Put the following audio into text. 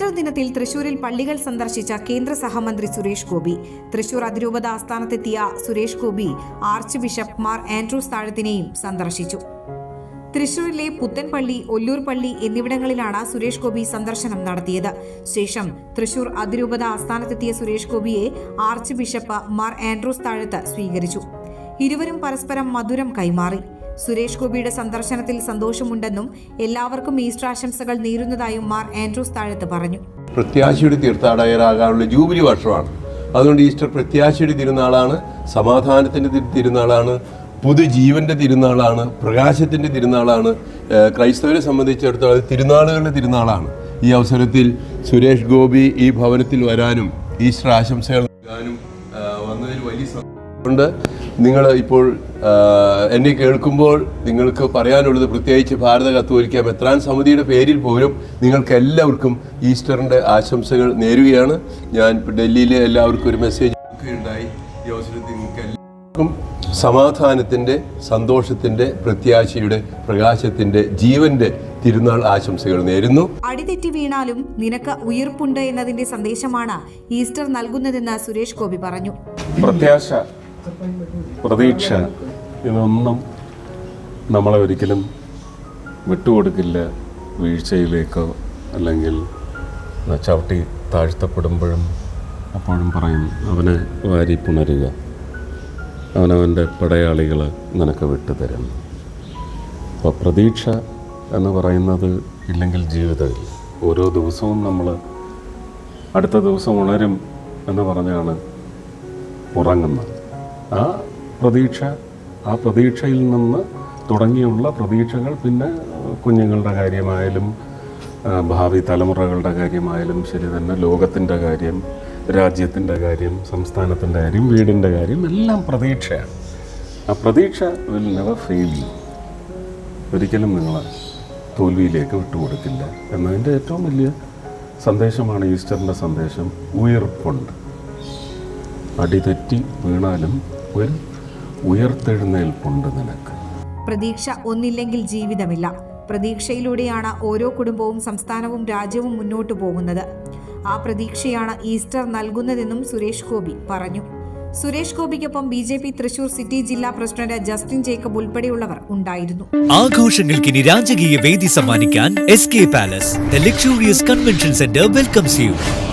Easter ദിനത്തിൽ തൃശൂരിൽ പള്ളികൾ സന്ദർശിച്ച കേന്ദ്ര സഹമന്ത്രി സുരേഷ് ഗോപി. തൃശൂർ അതിരൂപത ആസ്ഥാനത്തെത്തിയ സുരേഷ് ഗോപി ആർച്ച് ബിഷപ്പ് മാർ ആൻഡ്രൂസ് താഴത്തിനെയും സന്ദർശിച്ചു. തൃശൂരിലെ പുത്തൻപള്ളി ഒല്ലൂർപള്ളി എന്നിവിടങ്ങളിലാണ് സുരേഷ് ഗോപി സന്ദർശനം നടത്തിയത്. ശേഷം തൃശൂർ അതിരൂപത ആസ്ഥാനത്തെത്തിയ സുരേഷ് ഗോപിയെ ആർച്ച് ബിഷപ്പ് മാർ ആൻഡ്രൂസ് താഴത്ത് സ്വീകരിച്ചു. ഇരുവരും പരസ്പരം മധുരം കൈമാറി. സുരേഷ് ഗോപിയുടെ സന്ദർശനത്തിൽ സന്തോഷമുണ്ടെന്നും എല്ലാവർക്കും ഈസ്റ്റർ ആശംസകൾ നേരുന്നതായും മാർ ആൻഡ്രൂസ് താഴത്ത് പറഞ്ഞു. പ്രത്യാശയുടെ തീർത്ഥാടകരാകാനുള്ള ജൂബിലി വർഷമാണ്. അതുകൊണ്ട് ഈസ്റ്റർ പ്രത്യാശയുടെ തിരുനാളാണ് സമാധാനത്തിന്റെ തിരുനാളാണ് പുതുജീവന്റെ തിരുനാളാണ് പ്രകാശത്തിന്റെ തിരുനാളാണ്. ക്രൈസ്തവരെ സംബന്ധിച്ചിടത്തോളം തിരുനാളുകളുടെ തിരുനാളാണ്. ഈ അവസരത്തിൽ സുരേഷ് ഗോപി ഈ ഭവനത്തിൽ വരാനും ഈസ്റ്റർ ആശംസകൾ നൽകാനും വന്നതിൽ വലിയ സന്തോഷമുണ്ട് നിങ്ങൾ ഇപ്പോൾ എന്നെ കേൾക്കുമ്പോൾ നിങ്ങൾക്ക് പറയാനുള്ളത് പ്രത്യേകിച്ച് ഭാരത കത്തോലിക്ക മെത്രാൻ സമിതിയുടെ പേരിൽ പോലും നിങ്ങൾക്ക് എല്ലാവർക്കും ഈസ്റ്ററിന്റെ ആശംസകൾ നേരുകയാണ്. ഞാൻ ഇപ്പോൾ ഡൽഹിയിലെ എല്ലാവർക്കും ഒരു മെസ്സേജ് ഉണ്ടായി ഈ അവസരത്തിൽ നിങ്ങൾക്ക് എല്ലാവർക്കും സമാധാനത്തിന്റെ സന്തോഷത്തിന്റെ പ്രത്യാശയുടെ പ്രകാശത്തിന്റെ ജീവന്റെ തിരുനാൾ ആശംസകൾ നേരുന്നു. അടിതെറ്റി വീണാലും നിനക്ക് ഉയർപ്പുണ്ട് എന്നതിന്റെ സന്ദേശമാണ് ഈസ്റ്റർ നൽകുന്നതെന്ന് സുരേഷ് ഗോപി പറഞ്ഞു. പ്രത്യാശ പ്രതീക്ഷ ഇതൊന്നും നമ്മളെ ഒരിക്കലും വിട്ടുകൊടുക്കില്ല വീഴ്ചയിലേക്കോ അല്ലെങ്കിൽ ചവിട്ടി താഴ്ത്തപ്പെടുമ്പോഴും അപ്പോഴും പറയും അവനെ വാരി പുണരുക. അവനവന്റെ പടയാളികൾ നിനക്ക് വിട്ടുതരും. അപ്പോൾ പ്രതീക്ഷ എന്ന് പറയുന്നത് ഇല്ലെങ്കിൽ ജീവിതമില്ല. ഓരോ ദിവസവും നമ്മൾ അടുത്ത ദിവസം ഉണരും എന്ന് പറഞ്ഞാണ് ഉറങ്ങുന്നത്. ആ പ്രതീക്ഷ ആ പ്രതീക്ഷയിൽ നിന്ന് തുടങ്ങിയുള്ള പ്രതീക്ഷകൾ പിന്നെ കുഞ്ഞുങ്ങളുടെ കാര്യമായാലും ഭാവി തലമുറകളുടെ കാര്യമായാലും ശരി തന്നെ ലോകത്തിന്റെ കാര്യം രാജ്യത്തിന്റെ കാര്യം സംസ്ഥാനത്തിന്റെ കാര്യം വീടിന്റെ കാര്യം എല്ലാം പ്രതീക്ഷയാണ്. ആ പ്രതീക്ഷ വിൽ നെവർ ഫെയിൽ ഒരിക്കലും നിങ്ങൾ തോൽവിയിലേക്ക് വിട്ടുകൊടുക്കില്ല എന്നതിന്റെ ഏറ്റവും വലിയ സന്ദേശമാണ് ഈസ്റ്ററിന്റെ സന്ദേശം ഉയർപ്പുണ്ട്. അടിതെറ്റി വീണാലും ഒരു ഉയർത്തെഴുന്നേൽപ്പുണ്ട് നിനക്ക്. പ്രതീക്ഷ ഒന്നില്ലെങ്കിൽ ജീവിതമില്ല. പ്രതീക്ഷയിലൂടെയാണ് ഓരോ കുടുംബവും സംസ്ഥാനവും രാജ്യവും മുന്നോട്ടു പോകുന്നത്. ആ പ്രതീക്ഷയാണ് ഈസ്റ്റർ നൽകുന്നതെന്നും സുരേഷ് ഗോപി പറഞ്ഞു. Suresh ഗോപിക്കൊപ്പം B J P Thrissur city ജില്ലാ പ്രസിഡന്റ് ജസ്റ്റിൻ ജേക്കബ് ഉൾപ്പെടെയുള്ളവർ ഉണ്ടായിരുന്നു. ആഘോഷങ്ങൾക്കിനി രാജകീയ വേദി സമ്മാനിക്കാൻ S K Palace the luxurious convention centre welcomes you